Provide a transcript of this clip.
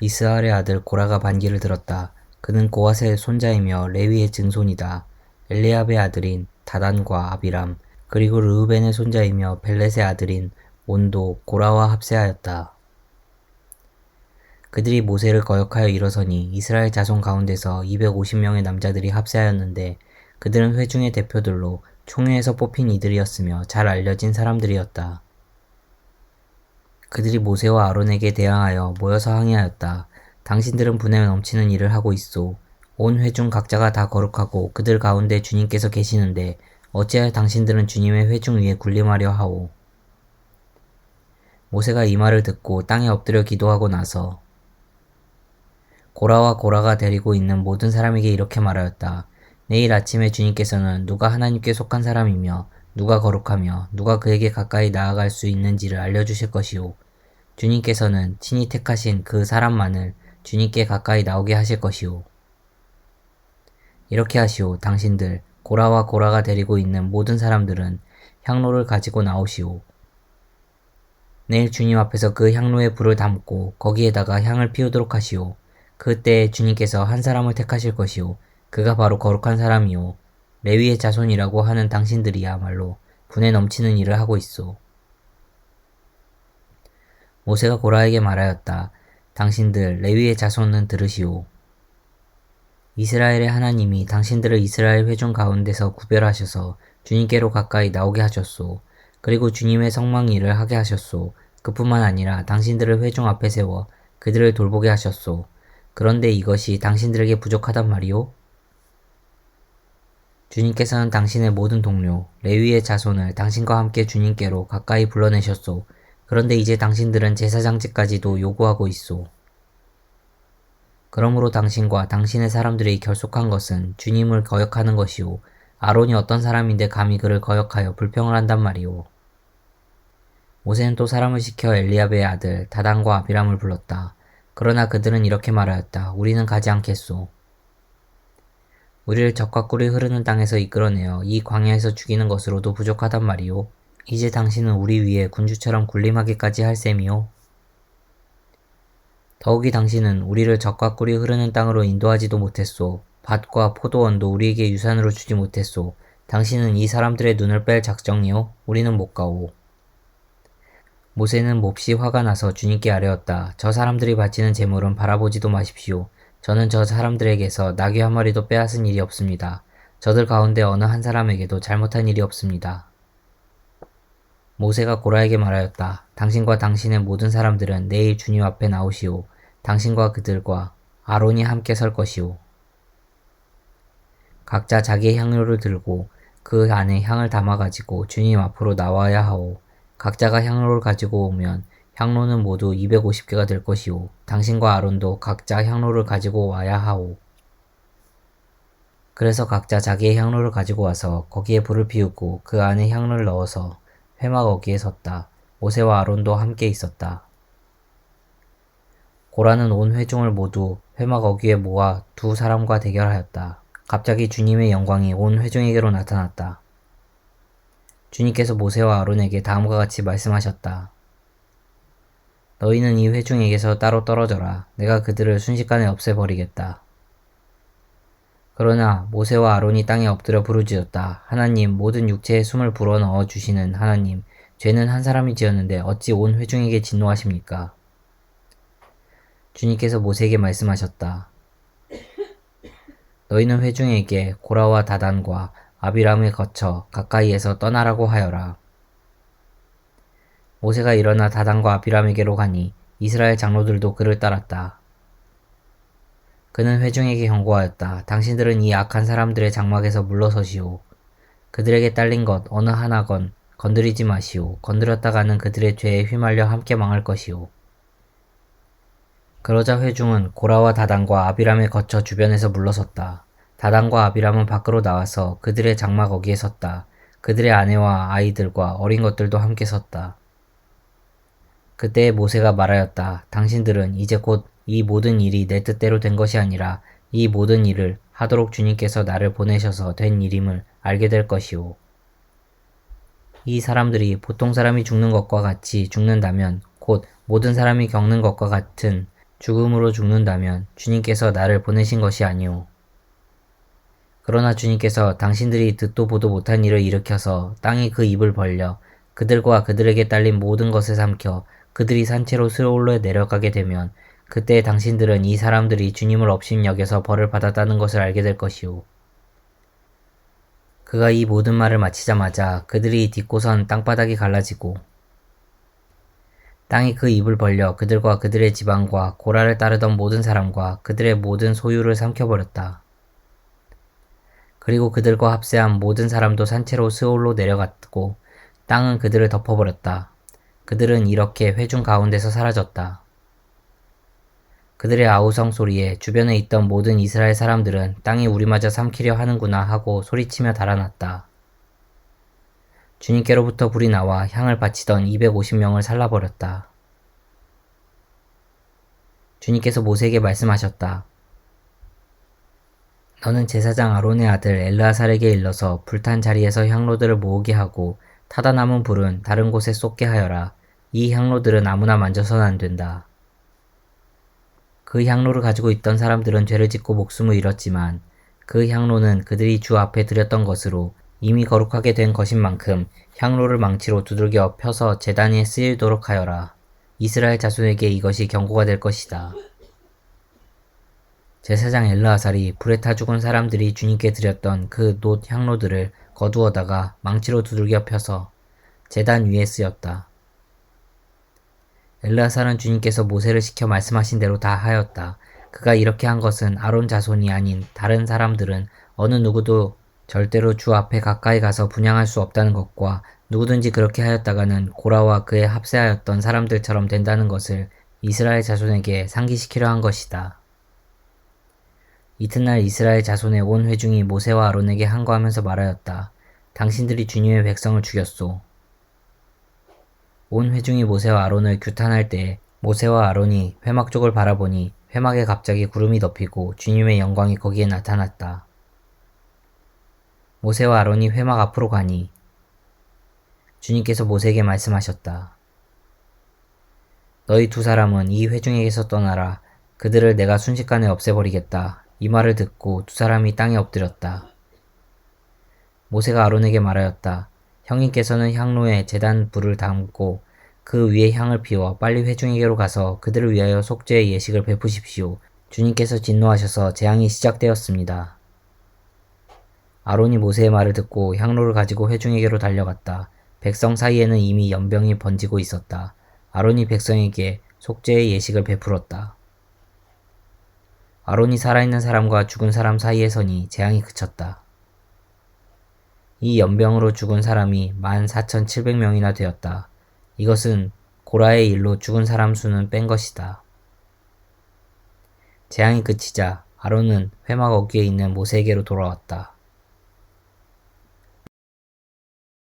이스라엘의 아들 고라가 반기를 들었다. 그는 고앗의 손자이며 레위의 증손이다. 엘리압의 아들인 다단과 아비람 그리고 르우벤의 손자이며 벨렛의 아들인 온도 고라와 합세하였다. 그들이 모세를 거역하여 일어서니 이스라엘 자손 가운데서 250명의 남자들이 합세하였는데 그들은 회중의 대표들로 총회에서 뽑힌 이들이었으며 잘 알려진 사람들이었다. 그들이 모세와 아론에게 대항하여 모여서 항의하였다. 당신들은 분에 넘치는 일을 하고 있소. 온 회중 각자가 다 거룩하고 그들 가운데 주님께서 계시는데 어찌하여 당신들은 주님의 회중 위에 군림하려 하오. 모세가 이 말을 듣고 땅에 엎드려 기도하고 나서 고라와 고라가 데리고 있는 모든 사람에게 이렇게 말하였다. 내일 아침에 주님께서는 누가 하나님께 속한 사람이며 누가 거룩하며 누가 그에게 가까이 나아갈 수 있는지를 알려주실 것이오. 주님께서는 친히 택하신 그 사람만을 주님께 가까이 나오게 하실 것이오. 이렇게 하시오. 당신들 고라와 고라가 데리고 있는 모든 사람들은 향로를 가지고 나오시오. 내일 주님 앞에서 그 향로에 불을 담고 거기에다가 향을 피우도록 하시오. 그때 주님께서 한 사람을 택하실 것이오. 그가 바로 거룩한 사람이오. 레위의 자손이라고 하는 당신들이야말로 분에 넘치는 일을 하고 있소. 모세가 고라에게 말하였다. 당신들 레위의 자손은 들으시오. 이스라엘의 하나님이 당신들을 이스라엘 회중 가운데서 구별하셔서 주님께로 가까이 나오게 하셨소. 그리고 주님의 성망 일을 하게 하셨소. 그뿐만 아니라 당신들을 회중 앞에 세워 그들을 돌보게 하셨소. 그런데 이것이 당신들에게 부족하단 말이오? 주님께서는 당신의 모든 동료, 레위의 자손을 당신과 함께 주님께로 가까이 불러내셨소. 그런데 이제 당신들은 제사장직까지도 요구하고 있소. 그러므로 당신과 당신의 사람들이 결속한 것은 주님을 거역하는 것이오. 아론이 어떤 사람인데 감히 그를 거역하여 불평을 한단 말이오. 모세는 또 사람을 시켜 엘리압의 아들 다단과 아비람을 불렀다. 그러나 그들은 이렇게 말하였다. 우리는 가지 않겠소. 우리를 적과 꿀이 흐르는 땅에서 이끌어내어 이 광야에서 죽이는 것으로도 부족하단 말이오. 이제 당신은 우리 위에 군주처럼 군림하기까지 할 셈이오. 더욱이 당신은 우리를 적과 꿀이 흐르는 땅으로 인도하지도 못했소. 밭과 포도원도 우리에게 유산으로 주지 못했소. 당신은 이 사람들의 눈을 뺄 작정이오. 우리는 못 가오. 모세는 몹시 화가 나서 주님께 아뢰었다. 저 사람들이 바치는 재물은 바라보지도 마십시오. 저는 저 사람들에게서 나귀 한 마리도 빼앗은 일이 없습니다. 저들 가운데 어느 한 사람에게도 잘못한 일이 없습니다. 모세가 고라에게 말하였다. 당신과 당신의 모든 사람들은 내일 주님 앞에 나오시오. 당신과 그들과 아론이 함께 설 것이오. 각자 자기의 향료를 들고 그 안에 향을 담아가지고 주님 앞으로 나와야 하오. 각자가 향로를 가지고 오면 향로는 모두 250개가 될 것이오. 당신과 아론도 각자 향로를 가지고 와야 하오. 그래서 각자 자기의 향로를 가지고 와서 거기에 불을 피우고 그 안에 향로를 넣어서 회막 어기에 섰다. 모세와 아론도 함께 있었다. 고라는 온 회중을 모두 회막 어귀에 모아 두 사람과 대결하였다. 갑자기 주님의 영광이 온 회중에게로 나타났다. 주님께서 모세와 아론에게 다음과 같이 말씀하셨다. 너희는 이 회중에게서 따로 떨어져라. 내가 그들을 순식간에 없애버리겠다. 그러나 모세와 아론이 땅에 엎드려 부르짖었다. 하나님, 모든 육체에 숨을 불어넣어 주시는 하나님, 죄는 한 사람이 지었는데 어찌 온 회중에게 진노하십니까? 주님께서 모세에게 말씀하셨다. 너희는 회중에게 고라와 다단과 아비람을 거쳐 가까이에서 떠나라고 하여라. 모세가 일어나 다단과 아비람에게로 가니 이스라엘 장로들도 그를 따랐다. 그는 회중에게 경고하였다. 당신들은 이 악한 사람들의 장막에서 물러서시오. 그들에게 딸린 것 어느 하나건 건드리지 마시오. 건드렸다가는 그들의 죄에 휘말려 함께 망할 것이오. 그러자 회중은 고라와 다단과 아비람에 거쳐 주변에서 물러섰다. 다단과 아비람은 밖으로 나와서 그들의 장막 거기에 섰다. 그들의 아내와 아이들과 어린 것들도 함께 섰다. 그때 모세가 말하였다. 당신들은 이제 곧 이 모든 일이 내 뜻대로 된 것이 아니라 이 모든 일을 하도록 주님께서 나를 보내셔서 된 일임을 알게 될 것이오. 이 사람들이 보통 사람이 죽는 것과 같이 죽는다면 곧 모든 사람이 겪는 것과 같은 죽음으로 죽는다면 주님께서 나를 보내신 것이 아니오. 그러나 주님께서 당신들이 듣도 보도 못한 일을 일으켜서 땅이 그 입을 벌려 그들과 그들에게 딸린 모든 것을 삼켜 그들이 산채로 스올로에 내려가게 되면 그때 당신들은 이 사람들이 주님을 업신여겨서 벌을 받았다는 것을 알게 될 것이오. 그가 이 모든 말을 마치자마자 그들이 딛고선 땅바닥이 갈라지고 땅이 그 입을 벌려 그들과 그들의 지방과 고라를 따르던 모든 사람과 그들의 모든 소유를 삼켜버렸다. 그리고 그들과 합세한 모든 사람도 산채로 스올로 내려갔고 땅은 그들을 덮어버렸다. 그들은 이렇게 회중 가운데서 사라졌다. 그들의 아우성 소리에 주변에 있던 모든 이스라엘 사람들은 땅이 우리마저 삼키려 하는구나 하고 소리치며 달아났다. 주님께로부터 불이 나와 향을 바치던 250명을 살라버렸다. 주님께서 모세에게 말씀하셨다. 너는 제사장 아론의 아들 엘르아살에게 일러서 불탄 자리에서 향로들을 모으게 하고 타다 남은 불은 다른 곳에 쏟게 하여라. 이 향로들은 아무나 만져서는 안 된다. 그 향로를 가지고 있던 사람들은 죄를 짓고 목숨을 잃었지만 그 향로는 그들이 주 앞에 드렸던 것으로 이미 거룩하게 된 것인 만큼 향로를 망치로 두들겨 펴서 재단에 쓰이도록 하여라. 이스라엘 자손에게 이것이 경고가 될 것이다. 제사장 엘르아살이 불에 타 죽은 사람들이 주님께 드렸던 그 놋 향로들을 거두어다가 망치로 두들겨 펴서 재단 위에 쓰였다. 엘르아살은 주님께서 모세를 시켜 말씀하신 대로 다 하였다. 그가 이렇게 한 것은 아론 자손이 아닌 다른 사람들은 어느 누구도 절대로 주 앞에 가까이 가서 분양할 수 없다는 것과 누구든지 그렇게 하였다가는 고라와 그에 합세하였던 사람들처럼 된다는 것을 이스라엘 자손에게 상기시키려 한 것이다. 이튿날 이스라엘 자손의 온 회중이 모세와 아론에게 항거하면서 말하였다. 당신들이 주님의 백성을 죽였소. 온 회중이 모세와 아론을 규탄할 때 모세와 아론이 회막 쪽을 바라보니 회막에 갑자기 구름이 덮이고 주님의 영광이 거기에 나타났다. 모세와 아론이 회막 앞으로 가니 주님께서 모세에게 말씀하셨다. 너희 두 사람은 이 회중에게서 떠나라. 그들을 내가 순식간에 없애버리겠다. 이 말을 듣고 두 사람이 땅에 엎드렸다. 모세가 아론에게 말하였다. 형님께서는 향로에 재단 불을 담고 그 위에 향을 피워 빨리 회중에게로 가서 그들을 위하여 속죄의 예식을 베푸십시오. 주님께서 진노하셔서 재앙이 시작되었습니다. 아론이 모세의 말을 듣고 향로를 가지고 회중에게로 달려갔다. 백성 사이에는 이미 연병이 번지고 있었다. 아론이 백성에게 속죄의 예식을 베풀었다. 아론이 살아있는 사람과 죽은 사람 사이에 서니 재앙이 그쳤다. 이 연병으로 죽은 사람이 14,700명이나 되었다. 이것은 고라의 일로 죽은 사람 수는 뺀 것이다. 재앙이 그치자 아론은 회막 어귀에 있는 모세에게로 돌아왔다.